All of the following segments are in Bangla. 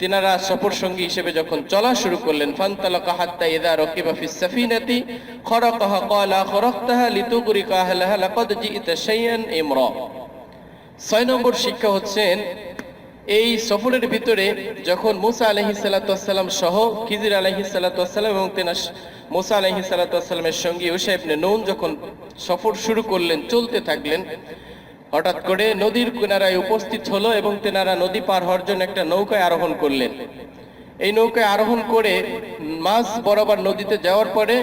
তিনারা সফর সঙ্গী হিসেবে যখন চলা শুরু করলেন, ফান্তালাকা হাত্তা ইদা রকিবা ফিস সাফিনাতি, খরাকাহা ক্বালা খরাকতাহা লিতুগরিকা আহলাহা লাকাদ জিইতা শাইআন ইমরা। ছয় নম্বর শিক্ষা হচ্ছেন, এই সফরের ভিতরে যখন মুসা আলহি সাল্লাতাম সহ খিজির আলহি সাল্লাতাম এবং তেনার মুসা আলহি সাল্লাতামের সঙ্গে ইউসা ইবনে নুন যখন সফর শুরু করলেন, চলতে থাকলেন হঠাৎ করে নদীর কিনারায় উপস্থিত হলো এবং তেনারা নদী পার হওয়ার জন্য একটা নৌকায় আরোহণ করলেন। এই নৌকায় আরোহণ করে মাছ বরাবর নদীতে যাওয়ার পরে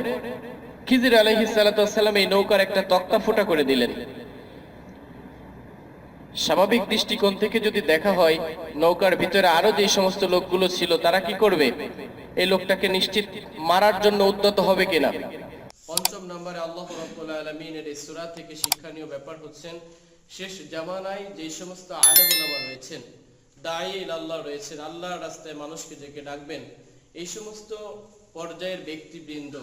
খিজির আলহি সাল্লাতাম এই নৌকার একটা তক্তা ফুটা করে দিলেন। স্বাভাবিক দৃষ্টিকোণ থেকে যদি দেখা হয়, নৌকার ভিতরে আরও যে সমস্ত লোকগুলো ছিল, তারা কি করবে? এই লোকটাকে নিশ্চিত মারার জন্য উদ্যত হবে কিনা? পঞ্চম নম্বরে আল্লাহ রাব্বুল আলামিনের এই সূরা থেকে শিক্ষণীয় ব্যাপার হচ্ছেন শেষ জামানায় যে সমস্ত আলেম রয়েছেন দায়ী আল্লাহ রয়েছেন, আল্লাহর রাস্তায় মানুষকে ডেকে ডাকবেন, এই সমস্ত পর্যায়ের ব্যক্তিবৃন্দ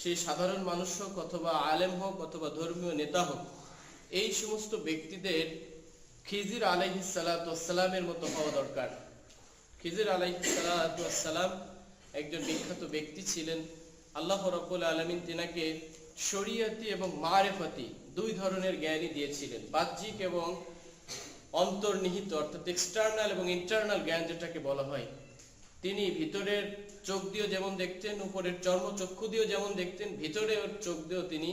সেই সাধারণ মানুষ হোক অথবা আলেম হোক অথবা ধর্মীয় নেতা হোক, এই সমস্ত ব্যক্তিদের খিজির আলাইহিস সালামের মতো হওয়া দরকার। খিজির আলাইহিস সালাম একজন বিখ্যাত ব্যক্তি ছিলেন। আল্লাহ রব্বুল আলমিন তিনাকে শরিয়াতি এবং মারেফাতি দুই ধরনের জ্ঞানই দিয়েছিলেন। বাহ্যিক এবং অন্তর্নিহিত, অর্থাৎ এক্সটার্নাল এবং ইন্টারনাল জ্ঞান যেটাকে বলা হয়। তিনি ভিতরের চোখ দিয়েও যেমন দেখতেন, উপরের চর্ম চক্ষু দিয়েও যেমন দেখতেন, ভিতরের চোখ দিয়েও তিনি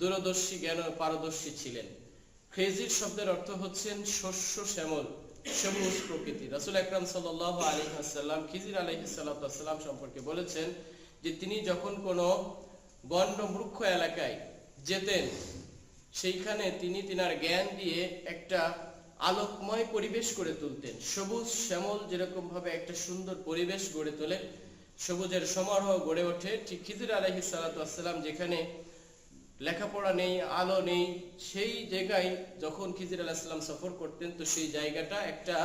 দূরদর্শী জ্ঞান পারদর্শী ছিলেন। খেজির শব্দের অর্থ হচ্ছেন শস্য শ্যামল সবুজ প্রকৃতি। রাসুল আকরাম সাল্লাহ আলী আসাল্লাম খিজির আলহি সাল্লাম সম্পর্কে বলেছেন যে তিনি যখন কোনো বন্য বৃক্ষ এলাকায় যেতেন সেইখানে তিনি তিনার জ্ঞান দিয়ে একটা আলোকময় পরিবেশ গড়ে তুলতেন। সবুজ শ্যামল যেরকম ভাবে একটা সুন্দর পরিবেশ গড়ে তোলে, সবুজের সমারোহ গড়ে ওঠে। ঠিক খিজির আলহি সাল্লাম যেখানে লেখাপড়া নেই, আলো নেই, সেই জায়গায় যখন খিজির আলাহিসাল্লাম সফর করতেন, তো সেই জায়গাটা একটা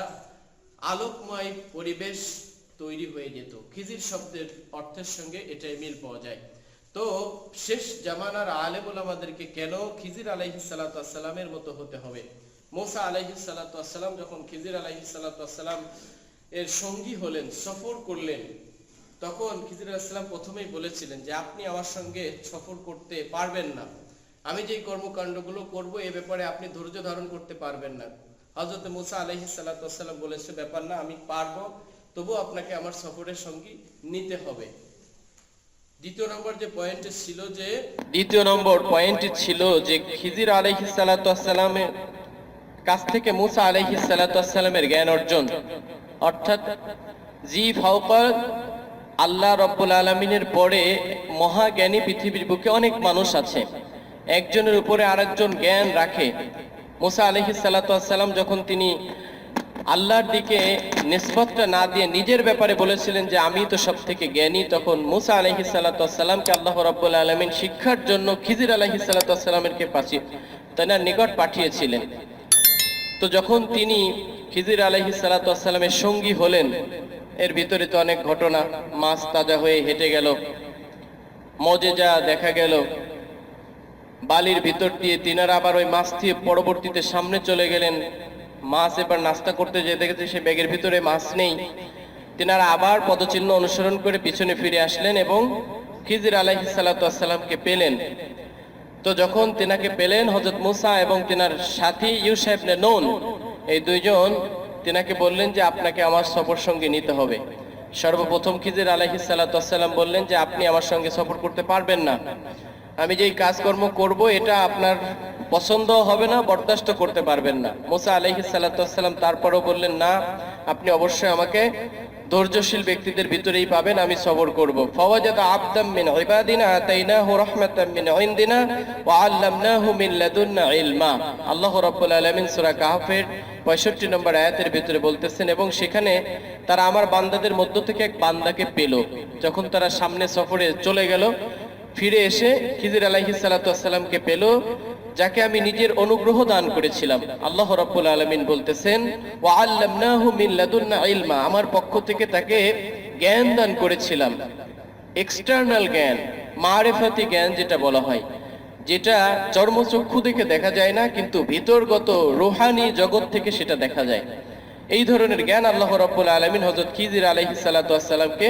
আলোকময় পরিবেশ তৈরি হয়ে যেত। খিজির শব্দের অর্থের সঙ্গে এটাই মিল পাওয়া যায়। তো শেষ জামানার আলেমুল আমাদেরকে কেন খিজির আলাইহি সালাতামের মতো হতে হবে? মোসা আলাইহি সালাতাম যখন খিজির আলাইহি সালাতাম এর সঙ্গী হলেন, সফর করলেন, তখন খিজির আলাইসাল্লাম প্রথমেই বলেছিলেন যে, আপনি আমার সঙ্গে সফর করতে পারবেন না। আমি যেই কর্মকাণ্ডগুলো করব, এ ব্যাপারে আপনি ধৈর্য ধারণ করতে পারবেন না। হজরত মুসা আলহি সাল্লাম বলেছে, ব্যাপার না, আমি পারব তবু আপনাকে আমার সফরের সঙ্গী নিতে হবে। দ্বিতীয় নম্বর যে পয়েন্ট ছিল যে দ্বিতীয় নম্বর ছিল যে খিজির আলহি সাল্লামের কাছ থেকে মুসা আলহি সাল্লামের জ্ঞান অর্জন। অর্থাৎ জি ফাউকা আল্লাহ রব্বুল আলমিনের পরে মহাজ্ঞানী পৃথিবীর বুকে অনেক মানুষ আছে। একজনের উপরে আরেকজন জ্ঞান রাখে। মুসা আলহি সাল্লাম যখন তিনি আল্লাহর দিকে নিসবতটা না দিয়ে নিজের ব্যাপারে বলেছিলেন যে, আমি তো সব থেকে জ্ঞানী। তখন মুসা আলহি সাল্লাতামকে আল্লাহ রব্বুল আলমিন শিক্ষার জন্য খিজির আলহি সাল্লাতামকে পাঠিয়ে তেনার নিকট পাঠিয়েছিলেন। তো যখন তিনি খিজির আলহি সাল্লাতামের সঙ্গী হলেন, এর ভিতরে তো অনেক ঘটনা। মাছ তাজা হয়ে হেঁটে গেল মজেজা দেখা গেল। বালির ভিতর দিয়ে তিনারা আবার ওই মাছ দিয়ে পরবর্তীতে সামনে চলে গেলেন। মাছ এবার নাস্তা করতে যেতে গেছে সে ব্যাগের ভিতরে মাছ নেই। তিনারা আবার পদচিহ্ন অনুসরণ করে পিছনে ফিরে আসলেন এবং খিজির আলাহি সাল্লাতামকে পেলেন। তো যখন তিনাকে পেলেন হজরত মুসা এবং তিনার সাথী ইউসাহেবনে নন, এই দুইজন তিনাকে বললেন যে আপনাকে আমার সফর সঙ্গে নিতে হবে। সর্বপ্রথম খিজির আলাহি সাল্লাতাম বললেন যে আপনি আমার সঙ্গে সফর করতে পারবেন না। আমি যেই কাজকর্ম করব, এটা আপনার পছন্দ হবে না, বরদাস্ত করতে পারবেন না। মোসা আলহি সাল্লাম তারপরও বললেন, না, আপনি অবশ্যই আমাকে ধৈর্যশীল ব্যক্তিদের ভিতরেই পাবেন, আমি সবর করব। ফাওয়াজাদা আবদাম মিন ইবাদিনা আতাইনাহু রাহমাতাম মিন ইনদিনা ওয়া আল্লামনাহু মিন লাদুন্না ইলমা। আল্লাহ রাব্বুল আলামিন সূরা কাহফের 65 নম্বর আয়াতের ভিতরে বলতেছেন, এবং সেখানে তারা আমার বান্দাদের মধ্য থেকে এক বান্দাকে পেল। যখন তারা সামনে সফরে চলে গেল, ফিরে এসে খিজির আলাইহি সালাতামকে পেল। যাকে আমি নিজের অনুগ্রহ দান করেছিলাম। আল্লাহ রাব্বুল আলামিন বলতেছেন ওয়া আল্লামনাহু মিন লাদুন্না ইলমা। আমার পক্ষ থেকে তাকে জ্ঞান দান করেছিলাম। এক্সটার্নাল জ্ঞান, মারেফাতি জ্ঞান যেটা বলা হয়। যেটা চর্মচক্ষু দেখে দেখা যায় না, কিন্তু ভিতরগত রোহানি জগৎ থেকে সেটা দেখা যায়। এই ধরনের জ্ঞান আল্লাহ রব্বুল আলমিন হজরত খিজির আলহি সাল্লাতামকে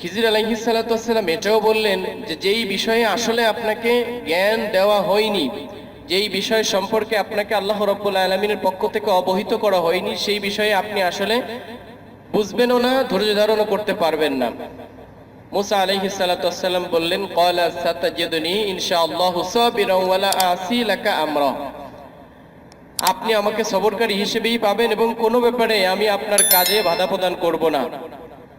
খিজির আলহি সালাতাম এটাও বললেন যে যেই বিষয়ে আসলে আপনাকে জ্ঞান দেওয়া হয়নি, যেই বিষয় সম্পর্কে আপনাকে আল্লাহ রব্বুল আলমিনের পক্ষ থেকে অবহিত করা হয়নি, সেই বিষয়ে আপনি আসলে বুঝবেনও না, ধৈর্য ধারণও করতে পারবেন না। মুসা আলাইহি সালাতাম বললেন আপনি আমাকে সবরকারী হিসেবেই পাবেন এবং কোনো ব্যাপারে আমি আপনার কাজে বাধা প্রদান করব না।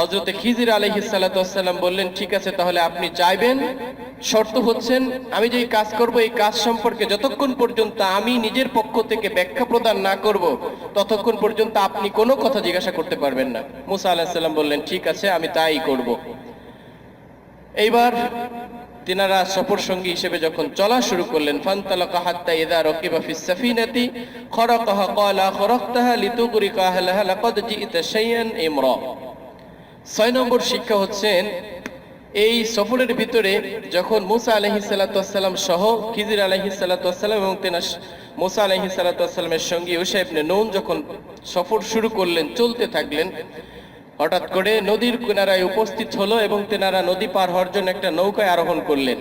হজরতে খিজির আলহি সাল্লাম বললেন, ঠিক আছে, তাহলে আপনি চাইবেন শর্ত হচ্ছেন, আমি যেই কাজ করব, এই কাজ সম্পর্কে যতক্ষণ পর্যন্ত আমি নিজের পক্ষ থেকে ব্যাখ্যা প্রদান না করব, ততক্ষণ পর্যন্ত আপনি কোনো কথা জিজ্ঞাসা করতে পারবেন না। মুসা আলাহিসাল্লাম বললেন, ঠিক আছে, আমি তাই করব। এইবার তিনারা সফর সঙ্গী হিসেবে যখন চলা শুরু করলেন ইমরা। ছয় নম্বর শিক্ষা হচ্ছেন এই সফরের ভিতরে যখন মুসা আলহি সাল্লাতাম সহ খিজির আলহি সাল্লাতাম এবং তেনা মুসা আলহি সাল্লাতামের সঙ্গে ইউসাইবনে নুন যখন সফর শুরু করলেন, চলতে থাকলেন, হঠাৎ করে নদীর কিনারায় উপস্থিত হলো এবং তেনারা নদী পার হওয়ার জন্য একটা নৌকায় আরোহণ করলেন।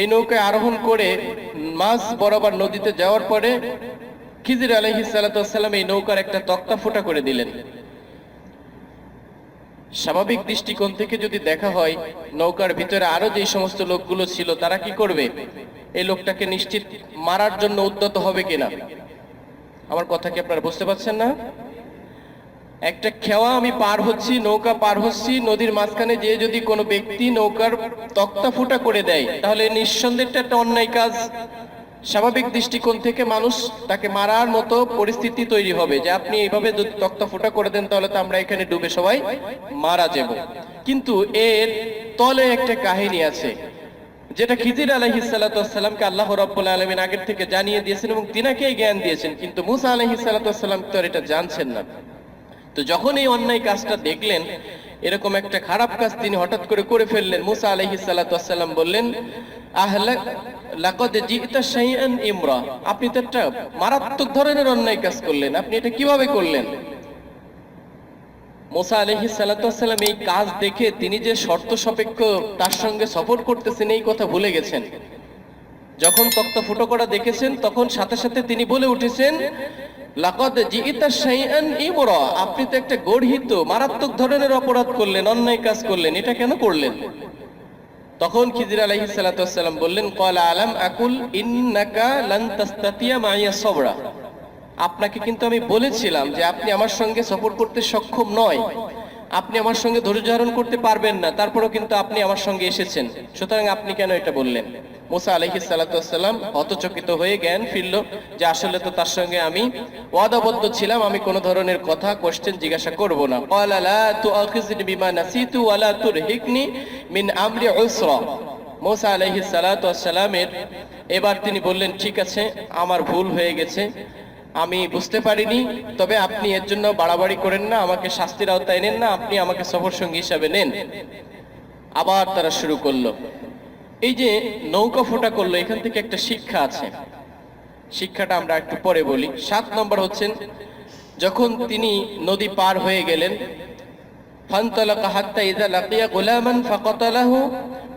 এই নৌকায় আরোহণ করে মাছ বরাবর নদীতে যাওয়ার পরে খিজির আলহি সাল্লাতাম এই নৌকার একটা তক্তা ফোটা করে দিলেন। স্বাভাবিক দৃষ্টিকোণ থেকে যদি দেখা হয়, নৌকার ভিতরে আরও যে সমস্ত লোকগুলো ছিল, তারা কি করবে? এই লোকটাকে নিশ্চিত মারার জন্য উদ্যত হবে কিনা? আমার কথা কি আপনারা বুঝতে পারছেন না? একটা খেওয়া আমি পার হচ্ছি, নৌকা পার হচ্ছি, নদীর মাঝখানে যে যদি কোনো ব্যক্তি নৌকার তক্তা ফুটা করে দেয়, তাহলে নিঃসন্দেহটা একটা অন্যায় কাজ। স্বাভাবিক দৃষ্টিকোণ থেকে মানুষ তাকে মারার মতো পরিস্থিতি তৈরি হবে যে আপনি এইভাবে যদি তক্তা ফুটা করে দেন তাহলে তো আমরা এখানে ডুবে সবাই মারা যাব। কিন্তু এর তলে একটা কাহিনী আছে, যেটা খিজির আলহি আল্লাহ রব্বুল আলমিন আগের থেকে জানিয়ে দিয়েছেন এবং তিনাকেই জ্ঞান দিয়েছেন, কিন্তু মুসা আলহি সাল্লাতাম তো এটা জানছেন না। তো যখন এই অন্যায় কাজটা দেখলেন এরকম একটা খারাপ কাজ তিনি হঠাৎ করে করে ফেললেন। মুসা আলহি সাল্লাতাম বললেন ইমরা। আপনি তো একটা মারাত্মক ধরনের অন্যায় কাজ করলেন। আপনি এটা কীভাবে করলেন? মোসা আলহি সাল্লাম এই কাজ দেখে তিনি যে শর্ত সাপেক্ষ তার সঙ্গে সফর করতেছেন, এই কথা ভুলে গেছেন। যখন তক্ত ফুটো করা দেখেছেন, তখন সাথে সাথে তিনি বলে উঠেছেন, লাকদ জিইতা শাইআন ইমরা। আপনি তো একটা গর্হিত, মারাত্মক ধরনের অপরাধ করলেন, অন্যায় কাজ করলেন, এটা কেন করলেন? তখন খিজির আলাইহিস সালাতু বললেন, ক্বালা আলাম আকুল ইন্নাকা লান মাইয়া সবরা। আপনাকে কিন্তু আমি বলেছিলাম যে আপনি আমার সঙ্গে সফর করতে সক্ষম নয়। আপনি আমার সঙ্গে ধৈর্য ধারণ করতে পারবেন না, তারপরেও কিন্তু আপনি আমার সঙ্গে এসেছেন। সুতরাং আপনি কেন এটা বললেন? মোসা আলহি সাল্লাম হতচকিত হয়ে জ্ঞান ফিরল যে আসলে তো তার সঙ্গে আমি ওয়াদাবদ্ধ ছিলাম, আমি কোনো ধরনের কথা কোশ্চেন জিজ্ঞাসা করব না। ক্বালা লা তুআখিযনি বিমা নাসিতু ওয়ালা তুরহিকনি মিন মোসা আলহি সালামের এবার তিনি বললেন, ঠিক আছে, আমার ভুল হয়ে গেছে, আমি বুঝতে পারিনি, তবে আপনি এর জন্য বাড়াবাড়ি করেন না, আমাকে শাস্তির আওতায় নেন না, আপনি আমাকে সফর সঙ্গী হিসাবে নেন। আবার তারা শুরু করল। এই যে নৌকা ফোটা করলো এখান থেকে একটা শিক্ষা আছে শিক্ষাটা আমরা একটু পরে বলি সাত নম্বর হচ্ছেন যখন তিনি নদী পার হয়ে গেলেন فانطلق حتى إذا لقي غلاما فقتله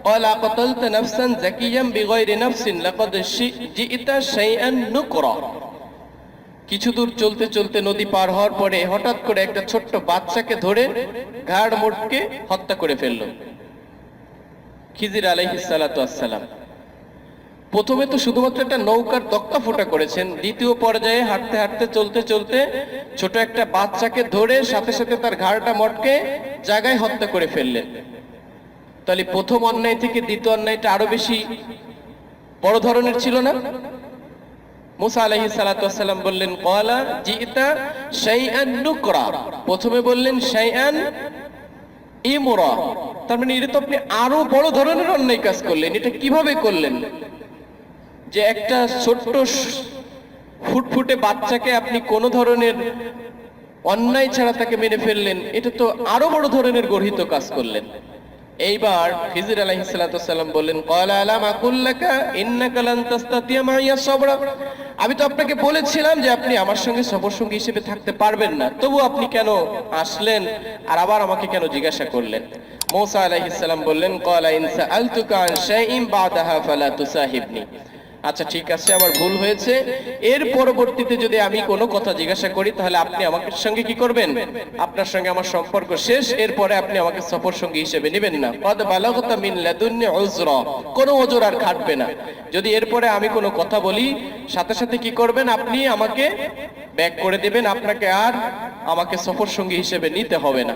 قال قتلت نفسا زكيا بغير نفس لقد جئت شيئا نكرا কিছু দূর চলতে চলতে নদী পার হওয়ার পরে হঠাৎ করে একটা ছোট্ট বাচ্চাকে ধরে ঘাড় মোটকে হত্যা করে ফেললো খিজির আলাইহিসালাম প্রথমে তো শুধুমাত্র একটা নৌকার তক্তা ফোটা করেছেন, দ্বিতীয় পর্যায়ে হাঁটতে হাঁটতে চলতে চলতে ছোট একটা বাচ্চাকে ধরে সাথে সাথে তার ঘাড়টা মটকে জায়গায় হত্যা করে ফেললেন। তাহলে প্রথম অন্যায় থেকে দ্বিতীয় অন্যায়টা আরও বেশি বড় ধরনের ছিল না? মুসা আলাইহি সালাম বললেন কলা জিতা শাইআন নুকরা। প্রথমে বললেন ইমরা। তার মানে এটা তো আপনি আরও বড় ধরনের অন্যায় কাজ করলেন। এটা কীভাবে করলেন? যে একটা ছোট্ট ফুটফুটে বাচ্চাকে আপনি কোন ধরনের অন্যায় ছাড়া তাকে মেরে ফেললেন, এটা তো আরও বড় ধরনের গর্হিত কাজ করলেন। এইবার খিজির আলাইহিস সালাম বললেন, ক্বালা আলাম আকুল্লাকা ইন্নাকা লান তাস্তাতিয়া মাইয়া সবরা। আমি তো আপনাকে বলেছিলাম যে আপনি আমার সঙ্গে সফর সঙ্গী হিসেবে থাকতে পারবেন না। তবু আপনি কেন আসলেন আর আবার আমাকে কেন জিজ্ঞাসা করলেন? মৌসা আলাইহিস সালাম বললেন, ক্বালা ইন সাআলতুকা আন বাদাহা ফালা তুসাহিবনি। আচ্ছা ঠিক আছে, আমার ভুল হয়েছে। এর পরবর্তীতে যদি আমি কোনো কথা জিজ্ঞাসা করি, তাহলে আপনি আমাকে সঙ্গে কি করবেন? আপনার সঙ্গে আমার সম্পর্ক শেষ, এরপরে আপনি আমাকে সফর সঙ্গী হিসেবে নেবেন না। কদ বালাগতা মিন লাদুন্নি উজরা, কোনো ওজর আর খাটবে না। যদি এরপরে আমি কোনো কথা বলি, সাথে সাথে কি করবেন? আপনি আমাকে ব্যাক করে দেবেন, আপনাকে আর আমাকে সফর সঙ্গী হিসেবে নিতে হবে না।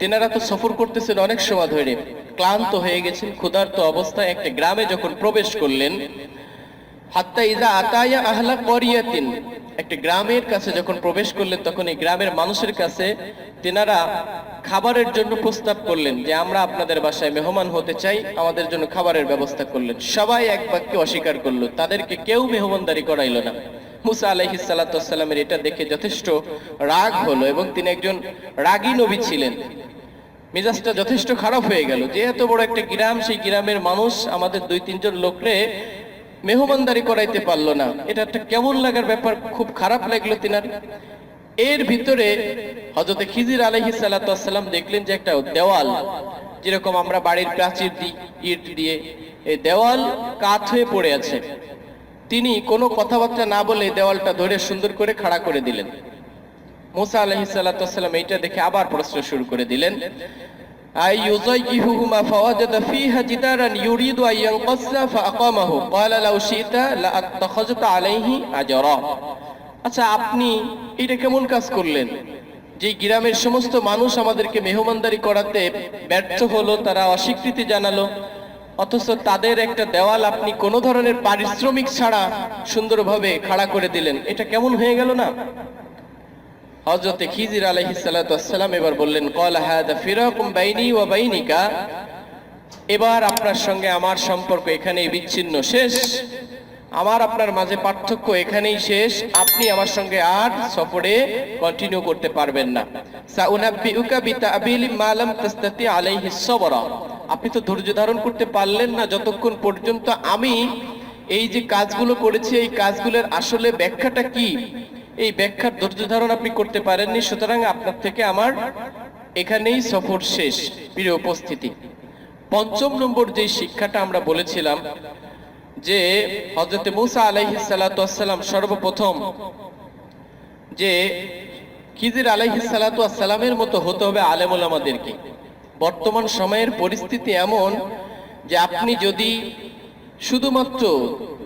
তেনারা তো সফর করতেছেন অনেক সময় ধরে। ক্লান্ত হয়ে গেছেন, ক্ষুধার্ত অবস্থায় একটা গ্রামে যখন প্রবেশ করলেন, হাত্তা ইজা আতায়া আহলা করিয়াতিন, একটা গ্রামের কাছে যখন প্রবেশ করলেন, তখন এই গ্রামের মানুষের কাছে তেনারা খাবারের জন্য প্রস্তাব করলেন যে, আমরা আপনাদের বাসায় মেহমান হতে চাই, আমাদের জন্য খাবারের ব্যবস্থা করলেন। সবাই এক বাক্যে অস্বীকার করল। তাদেরকে কেউ মেহমানদারি করাইল না। মুসা আলাইহি সালাতামের এটা দেখে যথেষ্ট রাগ হলো এবং তিনি একজন রাগী নবী ছিলেন। মেজাজটা যথেষ্ট খারাপ হয়ে গেল। যে এত বড় একটা গ্রাম, সেই গ্রামের মানুষ আমাদের দুই, তিনজন লোকরে মেহমানদারি করাইতে পারল না। এটা একটা কেমন লাগার ব্যাপার? খুব খারাপ লাগল তিনার। এর ভিতরে হজরতে খিজির আলহি সাল্লাম দেখলেন যে একটা দেওয়াল, যেরকম আমরা বাড়ির প্রাচীর দিই ইট দিয়ে এই দেওয়াল কাত হয়ে পড়ে আছে। তিনি কোনো কথাবার্তা না বলে দেওয়ালটা ধরে সুন্দর করে খাড়া করে দিলেন। মোসা আলহি সাল্লাম এইটা দেখে আবার প্রশ্ন শুরু করে দিলেন আচ্ছা আপনি এটা কেমন কাজ করলেন? যে গ্রামের সমস্ত মানুষ আমাদেরকে মেহমানদারি করাতে ব্যর্থ হলো, তারা অস্বীকৃতি জানালো। অথচ তাদের একটা দেওয়াল আপনি কোনো ধরনের পারিশ্রমিক ছাড়া সুন্দরভাবে খাড়া করে দিলেন। এটা কেমন হয়ে গেল না? হজরতে খিজির আলহি সালাম এবার বললেন কল হাদা ফিরাকুম বাইনি ও বাইনিকা। এবার আপনার সঙ্গে আমার সম্পর্ক এখানেই বিচ্ছিন্ন, শেষ। আমার আপনার মাঝে পার্থক্য এখানেই শেষ। আপনি আমার সঙ্গে আর সফরে কন্টিনিউ করতে পারবেন না। আপনি তো ধৈর্য ধারণ করতে পারলেন না যতক্ষণ পর্যন্ত আমি এই যে কাজগুলো করেছি, এই কাজগুলোর আসলে ব্যাখ্যাটা কি? এই ব্যাখ্যার ধৈর্য ধারণ আপনি করতে পারেননি, সুতরাং আপনার থেকে আমার এখানেই সফর শেষ। প্রিয় উপস্থিতি, পঞ্চম নম্বর যে শিক্ষাটা আমরা বলেছিলাম যে হজরতে মুসা আলাইহি সালাম সর্বপ্রথম যে খিজির আলাইহি সালামের মতো হতে হবে আলেমুল আমাদেরকে। বর্তমান সময়ের পরিস্থিতি এমন যে আপনি যদি শুধুমাত্র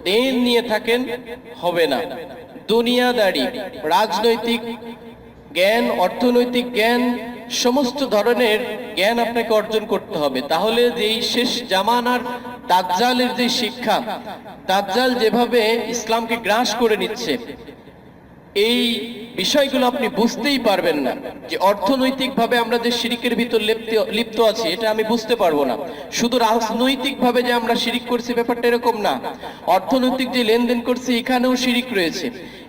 দেন নিয়ে থাকেন, হবে না। দুনিয়াদারি, রাজনৈতিক জ্ঞান, অর্থনৈতিক জ্ঞান সমস্ত ধরনের জ্ঞান আপনাকে অর্জন করতে হবে। তাহলে যে এই শেষ জামানার দাজ্জালের যে শিক্ষা, দাজ্জাল যেভাবে ইসলামকে গ্রাস করে নিচ্ছে, এই বিষয়গুলো আপনি বুঝতেই পারবেন না যে অর্থনৈতিকভাবে আমরা যে শিরিকের ভিতর লিপ্ত আছি, এটা আমি বুঝতে পারব না। শুধু রাজনৈতিকভাবে যে আমরা শিরিক করছি, ব্যাপারটা এরকম না। অর্থনৈতিক যে লেনদেন করছি, এখানেও শিরিক রয়েছে।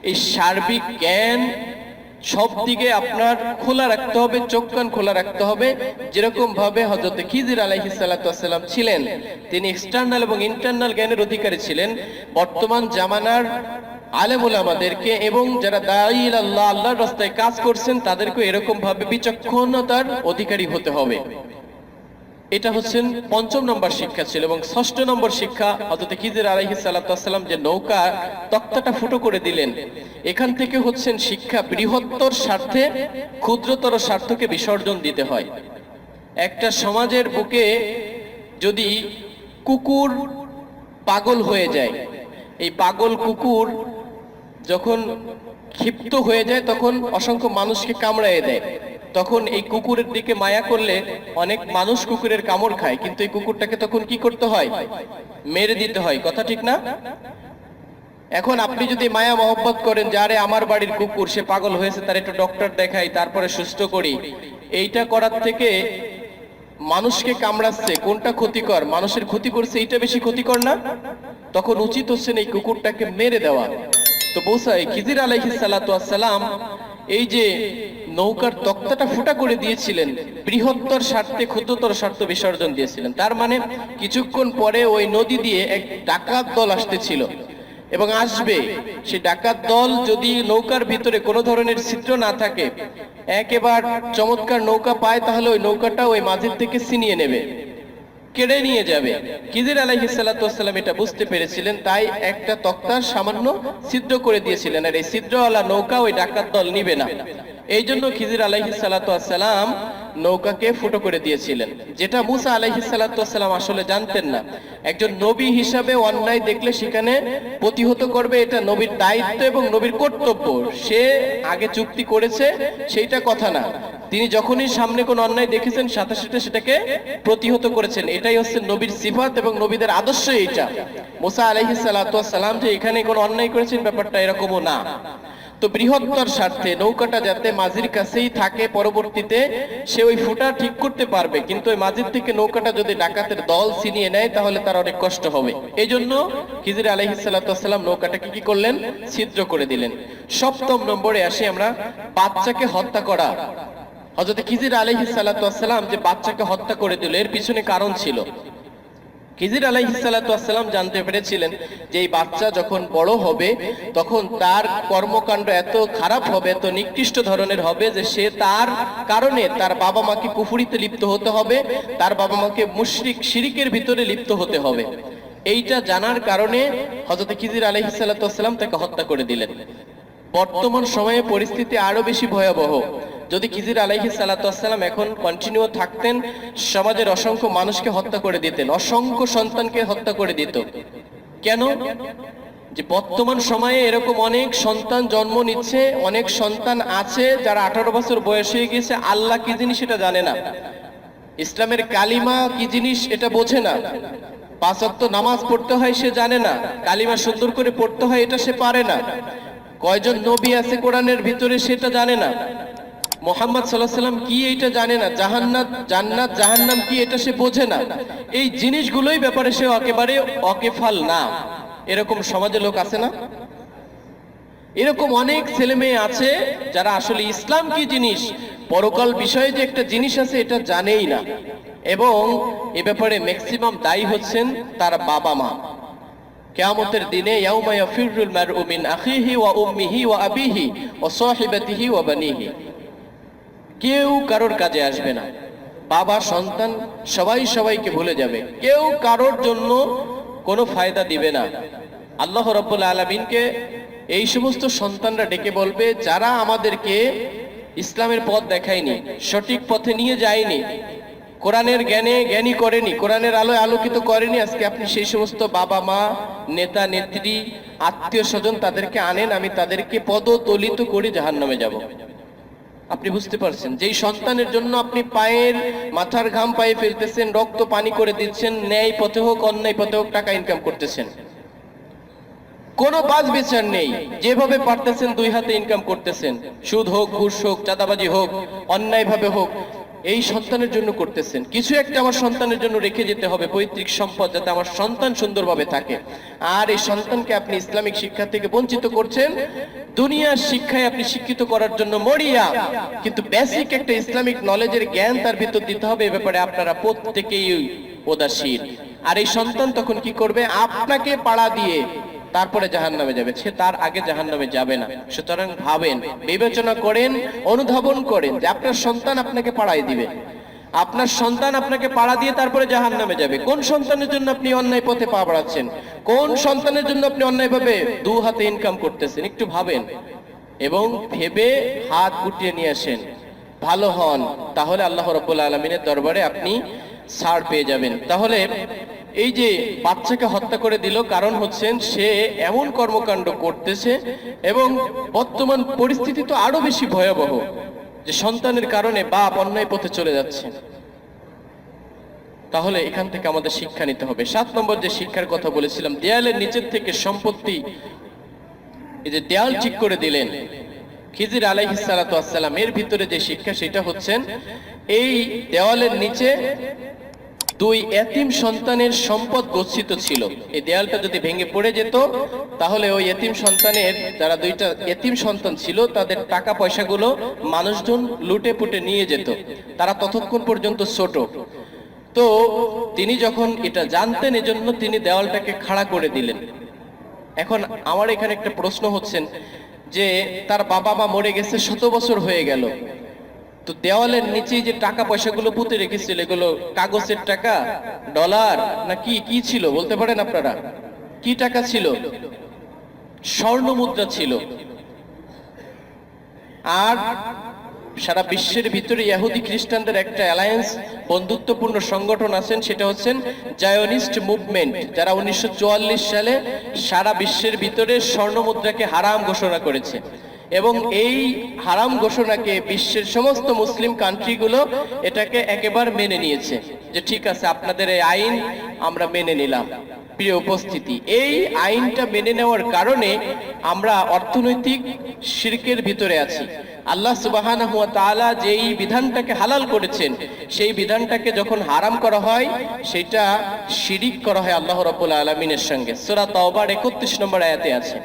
এই সার্বিক জ্ঞান সব দিকে আপনার খোলা রাখতে হবে, চোখ কান খোলা রাখতে হবে। যেরকম ভাবে হজরত খিজির আলাইহি সাল্লাম ছিলেন, তিনি এক্সটার্নাল এবং ইন্টারনাল জ্ঞানের অধিকারী ছিলেন। বর্তমান জামানার আলেমুল আমাদেরকে এবং যারা দাইল আল্লাহ, আল্লাহর রাস্তায় কাজ করছেন তাদেরকে এরকম ভাবে বিচক্ষণতার অধিকারী হতে হবে। এটা হচ্ছেন পঞ্চম নম্বর শিক্ষা ছিল এবং ষষ্ঠ নম্বর শিক্ষা হজরত খিজির আলাইহিস সালাম যে নৌকা তক্তাটা ফুটো করে দিলেন। এখান থেকে হচ্ছেন শিক্ষা বৃহত্তর স্বার্থে ক্ষুদ্রতর স্বার্থকে বিসর্জন দিতে হয়। একটা সমাজের বুকে যদি কুকুর পাগল হয়ে যায়, এই পাগল কুকুর যখন ক্ষিপ্ত হয়ে যায় তখন অসংখ্য মানুষকে কামড়ায় দেয়। তখন এই কুকুরের দিকে মায়া করলে অনেক মানুষ কুকুরের কামড় খায়, কিন্তু এই কুকুরটাকে তখন কি করতে হয়? মেরে দিতে হয়, কথা ঠিক না? এখন আপনি যদি মায়া মহব্বত করেন যারে আমার বাড়ির কুকুর, সে পাগল হয়েছে, তার একটু ডক্টর দেখাই, তারপরে সুস্থ করি। এইটা করার থেকে মানুষকে কামড়াচ্ছে, কোনটা ক্ষতিকর? মানুষের ক্ষতি করছে, এইটা বেশি ক্ষতিকর না? তখন উচিত হচ্ছে এই কুকুরটাকে মেরে দেওয়া। তো বৌসাই, খিজির আলাইহিস সালাতু সালাম এই যে নৌকার তক্তাটা ফুটা করে দিয়েছিলেন, বৃহত্তর স্বার্থে ক্ষুদ্রতর স্বার্থ বিসর্জন দিয়েছিলেন। তার মানে কিছুক্ষণ পরে ওই নদী দিয়ে এক ডাকাত দল আসতেছিল এবং আসবে। সে ডাকাত দল যদি নৌকার ভিতরে কোনো ধরনের ছিদ্র না থাকে, একেবার চমৎকার নৌকা পায়, তাহলে ওই নৌকাটা ওই মাঝের থেকে ছিনিয়ে নেবে। কেড়ে নিয়ে যাবে। কিজির আলাইহিস সালাম এটা বুঝতে পেরেছিলেন, তাই একটা তক্তার সামান্য সিদ্ধ করে দিয়েছিলেন। আর এই সিদ্ধওয়ালা নৌকা ওই ডাকাত দল নিবে না। এই জন্য খিজির আলাইহিস সালাম নৌকাকে ফুটো করে দিয়েছিলেন। যেটা মুসা আলাইহিস সালাম আসলে জানতেন না। একজন নবী হিসাবে অন্যায় দেখলে সেখানে প্রতিহত করবে, এটা নবীর দায়িত্ব এবং নবীর কর্তব্য। সে আগে চুক্তি করেছে, সেইটা কথা না। তিনি যখনই সামনে কোন অন্যায় দেখেছেন, সাথে সাথে সেটাকে প্রতিহত করেছেন। এটাই হচ্ছে নবীর সিফাত এবং নবীদের আদর্শ এইটা। মোসা আলাইহিস সালাম যে এখানে কোন অন্যায় করেছেন, ব্যাপারটা এরকমও না। তো বৃহত্তর স্বার্থে নৌকাটা যাতে মাঝির কাছেই থাকে পরবর্তীতে, সে ওই ফুটা ঠিক করতে পারবে। কিন্তু ওই মাঝির থেকে নৌকাটা যদি ডাকাতের দল ছিনিয়ে নেয়, তাহলে তার অনেক কষ্ট হবে। এই জন্য খিজির আলহিসাল্লাম নৌকাটাকে কি করলেন? ছিদ্র করে দিলেন। সপ্তম নম্বরে আসি আমরা, বাচ্চাকে হত্যা করা। হজরত খিজির আলহিস সালাম যে বাচ্চাকে হত্যা করে দিল, এর পিছনে কারণ ছিল। খিজির আলাইহিসাল্লাম জানতে পেরেছিলেন যে এই বাচ্চা যখন বড় হবে, তখন তার কর্মকাণ্ড এত খারাপ হবে, এত নিকৃষ্ট ধরনের হবে যে সে তার কারণে তার বাবা মাকে কুফুরিতে লিপ্ত হতে হবে, তার বাবা মাকে মুশরিক শিরিকের ভিতরে লিপ্ত হতে হবে। এইটা জানার কারণে হজরত খিজির আলাইহিসাল্লাম তাকে হত্যা করে দিলেন। বর্তমান সময়ে পরিস্থিতি আরও বেশি ভয়াবহ। যদি খিজির আলাইহি সালাতাম এখন কন্টিনিউ থাকতেন, সমাজের অসংখ্য মানুষকে হত্যা করে দিতেন, অসংখ্য সন্তানকে হত্যা করে দিত। কেন? যে বর্তমান সময়ে এরকম অনেক সন্তান জন্ম নিচ্ছে, অনেক সন্তান আছে যারা আঠারো বছর বয়স হয়ে গিয়েছে, আল্লাহ কি জিনিস এটা জানে না? ইসলামের কালিমা কি জিনিস এটা বোঝে না। পাঁচ ওয়াক্ত নামাজ পড়তে হয় সে জানে না, কালিমা সুন্দর করে পড়তে হয় এটা সে পারে না। কয়জন নবী আছে কোরআনের ভিতরে সেটা জানে না? মোহাম্মদ সাল্লাহ সাল্লাম কি এটা জানে না? জাহান্নাত, জান্নাত, জাহান্নাম কি এটা সে বোঝে না। এই জিনিসগুলোই ব্যাপারে সে একেবারে অকেফাল না। এরকম সমাজে লোক আছে না? এরকম অনেক ছেলে মেয়ে আছে যারা আসলে ইসলাম কি জিনিস? পরকাল বিষয়ে যে একটা জিনিস আছে এটা জানেই না। এবং এ ব্যাপারে ম্যাক্সিমাম দায়ী হচ্ছেন তার বাবা মা। কিয়ামতের দিনে ইয়াউমা ইয়াফিরুল মারউ মিন আখিহি ওয়া উম্মিহি ওয়া আবিহি ওয়া সাহিবাতিহি ওয়া বানিহি। কেউ কারোর কাজে আসবে না। বাবা, সন্তান, সবাই সবাইকে ভুলে যাবে। কেউ কারোর জন্য কোনো ফায়দা দিবে না। আল্লাহ রব্বুল আলমিনকে এই সমস্ত সন্তানরা ডেকে বলবে, যারা আমাদেরকে ইসলামের পথ দেখায়নি, সঠিক পথে নিয়ে যায়নি কোরআনের জ্ঞানে জ্ঞানী করেনি, কোরআনের আলোয় আলোকিত করেনি। আজকে আপনি সেই সমস্ত বাবা মা, নেতা, নেত্রী, আত্মীয় স্বজন তাদেরকে আনেন, আমি তাদেরকে পদতলিত করে জাহান নামে যাব। আপনি বুঝতে পারছেন, যেই সন্তানের জন্য আপনি পায়ের মাথার ঘাম পায়ে ফেলতেছেন, রক্ত, পানি করে দিচ্ছেন, ন্যায় পথে হোক, অন্যায় পথে হোক, টাকা ইনকাম করতেছেন। কোনো বাজ বিচার নেই, যেভাবে পারতেছেন দুই হাতে ইনকাম করতেছেন। সুদ হোক, ঘুষ হোক, চাঁদাবাজি হোক অন্যায় ভাবে হোক এই সন্তানের জন্য করতেছেন। কিছু একটা আমার সন্তানের জন্য রেখে যেতে হবে, পৈতৃক সম্পদ, যাতে আমার সন্তান সুন্দরভাবে থাকে। আর এই সন্তানকে আপনি ইসলামিক শিক্ষা থেকে বঞ্চিত করছেন, দুনিয়ার শিক্ষায় আপনি শিক্ষিত করার জন্য মরিয়া। কিন্তু বেসিক একটা ইসলামিক নলেজের জ্ঞান তার ভিতর দিতে হবে, এ ব্যাপারে আপনারা প্রত্যেকেই উদাসীন। আর এই সন্তান তখন কি করবে? আপনাকে পাড়া দিয়ে তারপরে জাহান নামে যাবে। সে তার আগে জাহান নামে যাবে না। সুতরাং ভাবেন, বিবেচনা করেন, অনুধাবন করেন যে আপনার সন্তান আপনাকে পাড়াই দিবে। আপনার সন্তান আপনাকে পাড়া দিয়ে তারপরে জাহান নামে যাবে। কোন সন্তানের জন্য আপনি অন্যায় পথে পা বাড়াচ্ছেন? কোন সন্তানের জন্য আপনি অন্যায়ভাবে দু হাতে ইনকাম করতেছেন? একটু ভাবেন। এবং ভেবে হাত গুটিয়ে নিয়ে আসেন। ভালো হন। তাহলে আল্লাহ রব্বুল আলমিনের দরবারে আপনি ছাড় পেয়ে যাবেন। তাহলে এই যে বাচ্চাকে হত্যা করে দিল, কারণ হচ্ছেন সে এমন কর্মকাণ্ড করতেছে এবং বর্তমান পরিস্থিতি তো আরও বেশি ভয়াবহ যে সন্তানের কারণে বাপ অন্যায় পথে চলে যাচ্ছে। তাহলে এখান থেকে আমাদের শিক্ষা নিতে হবে। সাত নম্বর যে শিক্ষার কথা বলেছিলাম, দেয়ালের নিচের থেকে সম্পত্তি এই যে দেয়াল ঠিক করে দিলেন খিজির আলাইহিসালাম এর ভিতরে যে শিক্ষা সেটা হচ্ছেন, এই দেওয়ালের নিচে দুই এতিম সন্তানের সম্পদ গচ্ছিত ছিল। এই দেয়ালটা যদি ভেঙে পড়ে যেত, তাহলে ওই এতিম সন্তানের, যারা দুইটা এতিম সন্তান ছিল, তাদের টাকা পয়সাগুলো মানুষজন লুটে পুটে নিয়ে যেত। তারা ততক্ষণ পর্যন্ত ছোট। তো তিনি যখন এটা জানতেন, এজন্য তিনি দেওয়ালটাকে খাড়া করে দিলেন। এখন আমার এখানে একটা প্রশ্ন হচ্ছেন যে তার বাবা মা মরে গেছে, শত বছর হয়ে গেল। তো দেওয়ালের নিচে যে টাকা পয়সাগুলো পুঁতে রেখেছিল, এগুলো কাগজের টাকা, ডলার না কি কি ছিল বলতে পারেন আপনারা? কি টাকা ছিল? স্বর্ণ মুদ্রা ছিল। আর সারা বিশ্বের ভিতরে ইহুদি খ্রিস্টানদের একটা অ্যালায়েন্স বন্ধুত্বপূর্ণ সংগঠন আছেন, সেটা হচ্ছেন জায়নিস্ট মুভমেন্ট যারা উনিশশো চুয়াল্লিশ সালে সারা বিশ্বের ভিতরে স্বর্ণ মুদ্রাকে হারাম ঘোষণা করেছে। এবং এই হারাম ঘোষণাকে বিশ্বের সমস্ত মুসলিম কান্ট্রিগুলো এটাকে একেবারে মেনে নিয়েছে যে ঠিক আছে, আপনাদের এই আইন আমরা মেনে নিলাম। প্রিয় উপস্থিতি, এই আইনটা মেনে নেওয়ার কারণে আমরা অর্থনৈতিক শিরকের ভিতরে আছি। আল্লাহ সুবাহানা হুয়া যেই বিধানটাকে হালাল করেছেন, সেই বিধানটাকে যখন হারাম করা হয়, সেটা শিরিক করা হয় আল্লাহ রাব্বুল আলামিনের সঙ্গে। সূরা তাওবার 31 নম্বর আয়াতে আছে।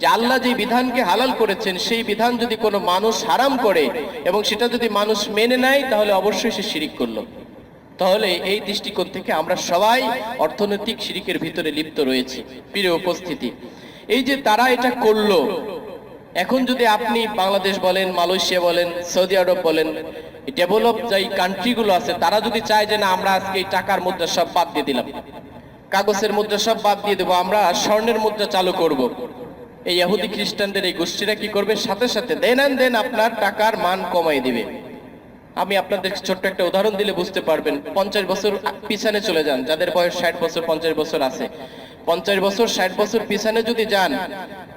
যে আল্লাহ যে বিধানকে হালাল করেছেন, সেই বিধান যদি কোনো মানুষ হারাম করে এবং সেটা যদি মানুষ মেনে নেয়, তাহলে অবশ্যই সে শিরিক করল। তাহলে এই দৃষ্টিকোণ থেকে আমরা সবাই অর্থনৈতিক শিরিকের ভিতরে লিপ্ত রয়েছি। প্রিয় উপস্থিতি, এই যে তারা এটা করল এখন যদি আপনি বাংলাদেশ বলেন, মালয়েশিয়া বলেন, সৌদি আরব বলেন ডেভেলপ যেই কান্ট্রিগুলো আছে, তারা যদি চায় যে না, আমরা আজকে এই টাকার মুদ্রা সব বাদ দিয়ে দিলাম, কাগজের মুদ্রা সব বাদ দিয়ে দেবো, আমরা স্বর্ণের মুদ্রা চালু করব। এই ইহুদি খ্রিস্টানদের এই গোষ্ঠীরা কি করবে সাথে সাথে দেন দেন আপনার টাকার মান কমাই দিবে আমি আপনাদের ছোট্ট একটা উদাহরণ দিলে বুঝতে পারবেন। পঞ্চাশ বছর পিছনে চলে যান, যাদের বয়স ষাট বছর, পঞ্চাশ বছর আছে। পঞ্চাশ বছর, ষাট বছর পিছনে যদি যান,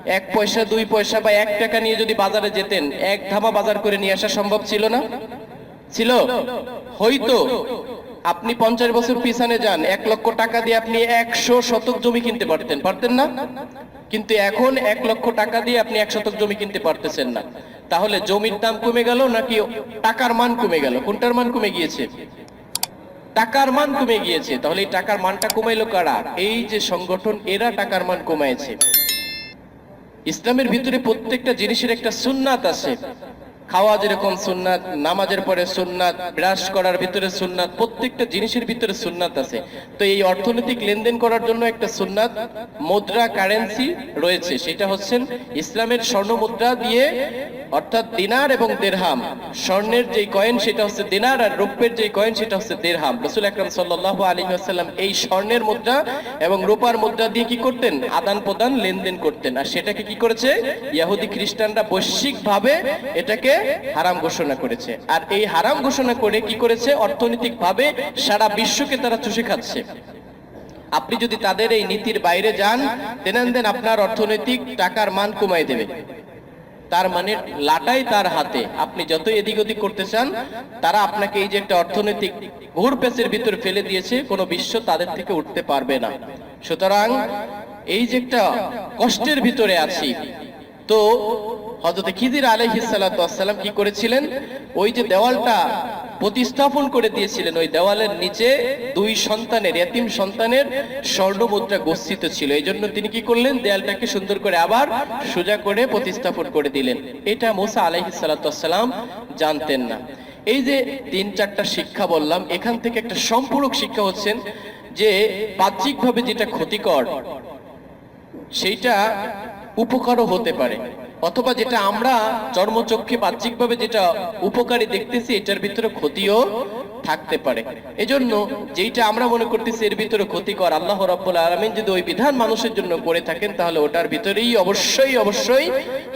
এক পয়সা, দুই পয়সা বা এক টাকা নিয়ে যদি বাজারে যেতেন, এক ধামা বাজার করে নিয়ে আসা সম্ভব ছিল না? ছিল? হয়তো। আপনি পঞ্চাশ বছর পিছনে যান, এক লক্ষ টাকা দিয়ে আপনি একশো শতক জমি কিনতে পারতেন। পারতেন না? কিন্তু এখন এক লক্ষ টাকা দিয়ে আপনি এক শতক জমি কিনতে পারতেছেন না। তাহলে জমির দাম কমে গেল নাকি টাকার মান কমে গেল? কোনটার মান কমে গিয়েছে? টাকার মান কমে গিয়েছে। তাহলে এই টাকার মানটা কমাইলো কারা? এই যে সংগঠন, এরা টাকার মান কমাইছে। ইসলামের ভিতরে প্রত্যেকটা জিনিসের একটা সুন্নাত আছে। খাওয়া যেরকম সুন্নাত, নামাজের পরে সুন্নাত, ব্রাশ করার ভিতরে সুন্নাত, প্রত্যেকটা জিনিসের ভিতরে সুন্নাত আছে। তো এই অর্থনৈতিক লেনদেন করার জন্য একটা সুন্নাত মুদ্রা কারেন্সি রয়েছে। সেটা হচ্ছেন ইসলামের স্বর্ণ মুদ্রা দিয়ে অর্থাৎ দিনার এবং দেড়হাম। স্বর্ণের যে কয়েন, সেটা হচ্ছে দিনার আর রৌপ্যের যে কয়েন, সেটা হচ্ছে দেরহাম রসুল আকরাম সাল্লাহ আলী আসাল্লাম এই স্বর্ণের মুদ্রা এবং রূপার মুদ্রা দিয়ে কি করতেন? আদান প্রদান লেনদেন করতেন। আর সেটাকে কি করেছে? ইয়াহুদি খ্রিস্টানরা বৈশ্বিক ভাবে এটাকে হারাম ঘোষণা করেছে। আর এই হারাম ঘোষণা করে কি করেছে? অর্থনৈতিক ভাবে সারা বিশ্বকে তারা চুষে খাচ্ছে। আপনি যদি তাদের এই নীতির বাইরে যান, দেন দেন আপনার অর্থনৈতিক টাকার মান কমাই দেবে। তার মানে লাটাই তার হাতে। আপনি যত এদিক ওদিক করতে চান, তারা আপনাকে এই যে একটা অর্থনৈতিক ঘুর পেসের ভিতরে ফেলে দিয়েছে, কোনো বিশ্ব তাদের থেকে উঠতে পারবে না। সুতরাং এই যে একটা কষ্টের ভিতরে আছি। তো হজরত খিদির আলহিসাল্লাম কি করেছিলেন? ওই যে দেওয়ালটা প্রতিস্থাপন করে দিয়েছিলেন। ওই দেওয়ালের নিচে দুই সন্তানের, এতিম সন্তানের স্বর্ণ মুদ্রা গচ্ছিত ছিল। এই জন্য তিনি কি করলেন? দেয়ালটাকে সুন্দর করে আবার সোজা করে প্রতিস্থাপন করে দিলেন। এটা মোসা আলহিসাল্লাম জানতেন না। এই যে তিন চারটা শিক্ষা বললাম, এখান থেকে একটা সম্পূরক শিক্ষা হচ্ছেন যে বাহ্যিকভাবে যেটা ক্ষতিকর, সেইটা উপকারও হতে পারে। অথবা যেটা আমরা চর্মচক্ষে বাহ্যিকভাবে যেটা উপকারী দেখতেছি, এটার ভিতরে ক্ষতিও থাকতে পারে। এজন্য যেইটা আমরা মনে করতেছি এর ভিতরে ক্ষতিকর, আল্লাহ রাব্বুল আলামিন যদি ওই বিধান মানুষের জন্য করে থাকেন, তাহলে ওটার ভিতরেই অবশ্যই অবশ্যই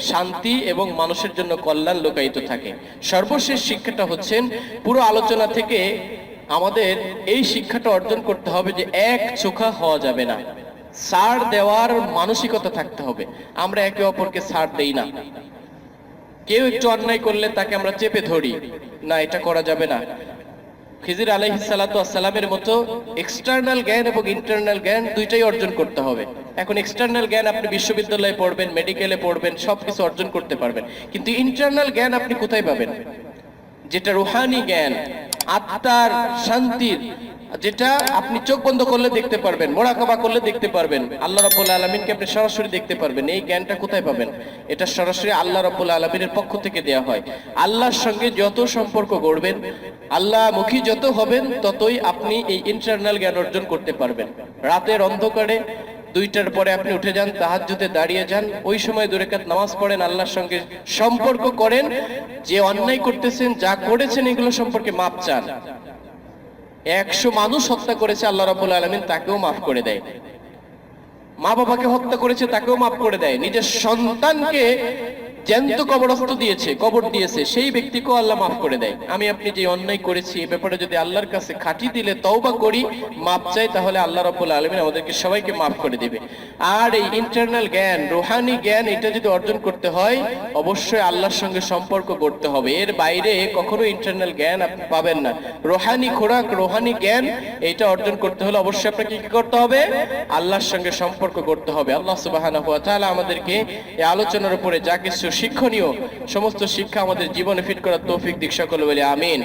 শান্তি এবং মানুষের জন্য কল্যাণ লুকায়িত থাকে। সর্বশেষ শিক্ষাটা হচ্ছেন, পুরো আলোচনা থেকে আমাদের এই শিক্ষাটা অর্জন করতে হবে যে এক চোখা হওয়া যাবে না। ছাড় দেওয়ার মানসিকতা থাকতে হবে। আমরা একে অপরকে ছাড় দেই না। কেউ একটু অন্যায় করলে তাকে আমরা চেপে ধরি। না, এটা করা যাবে না। খিজির আলহিসালামের মতো এক্সটার্নাল জ্ঞান এবং ইন্টারনাল জ্ঞান দুইটাই অর্জন করতে হবে। এখন এক্সটার্নাল জ্ঞান আপনি বিশ্ববিদ্যালয়ে পড়বেন মেডিকেলে পড়বেন, সবকিছু অর্জন করতে পারবেন। কিন্তু ইন্টারনাল জ্ঞান আপনি কোথায় পাবেন? যেটা রুহানি জ্ঞান, আত্মার শান্তির যেটা আপনি চোখ বন্ধ করলে দেখতে পারবেন, মোড়াকাবা করলে দেখতে পারবেন। আল্লাহ রাব্বুল আলমিনকে আপনি সরাসরি দেখতে পারবেন। এই জ্ঞানটা কোথায় পাবেন? এটা সরাসরি আল্লাহ রাব্বুল আলমিনের পক্ষ থেকে দেয়া হয়। আল্লাহর সঙ্গে যত সম্পর্ক গড়বেন, আল্লাহ মুখী যত হবেন, ততই আপনি এই ইন্টারনাল জ্ঞান অর্জন করতে পারবেন। রাতের অন্ধকারে দুইটার পরে আপনি উঠে যান, তাহাজ্জুদে দাঁড়িয়ে যান, ওই সময় দুরেকাত নামাজ পড়েন, আল্লাহর সঙ্গে সম্পর্ক করেন, যে অন্যায় করতেছেন, যা করেছেন, এগুলো সম্পর্কে মাপ চান। একশো মানুষ হত্যা করেছে আল্লাহ রাবুল আলমিন, তাকেও মাফ করে দেয়। মা বাবাকে হত্যা করেছে, তাকেও মাফ করে দেয়। নিজের সন্তানকে জ্যান্ত কবরস্থ দিয়েছে, কবর দিয়েছে, সেই ব্যক্তিকেও আল্লাহ মাফ করে দেয়। আমি আপনি যে অন্যায় করেছি, এ ব্যাপারে যদি আল্লাহর কাছে খাঁটি দিলে তওবা করি, মাপ চাই, তাহলে আল্লাহ রাব্বুল আলামিন আমাদেরকে সবাইকে মাফ করে দিবে। আর এই ইন্টারনাল জ্ঞান, রোহানি জ্ঞান, এটা যদি অর্জন করতে হয়, অবশ্যই আল্লাহর সঙ্গে সম্পর্ক করতে হবে। এর বাইরে কখনো ইন্টারনাল জ্ঞান আপনি পাবেন না। রোহানি খোরাক, রোহানি জ্ঞান, এটা অর্জন করতে হলে অবশ্যই আপনাকে কি করতে হবে? আল্লাহর সঙ্গে সম্পর্ক করতে হবে। আল্লাহ তাআলা আমাদেরকে এই আলোচনার উপরে যা কিছু শিক্ষণীয় সমস্ত শিক্ষা আমাদের জীবনে ফিট করার তৌফিক দিক সকল বলে আমিন।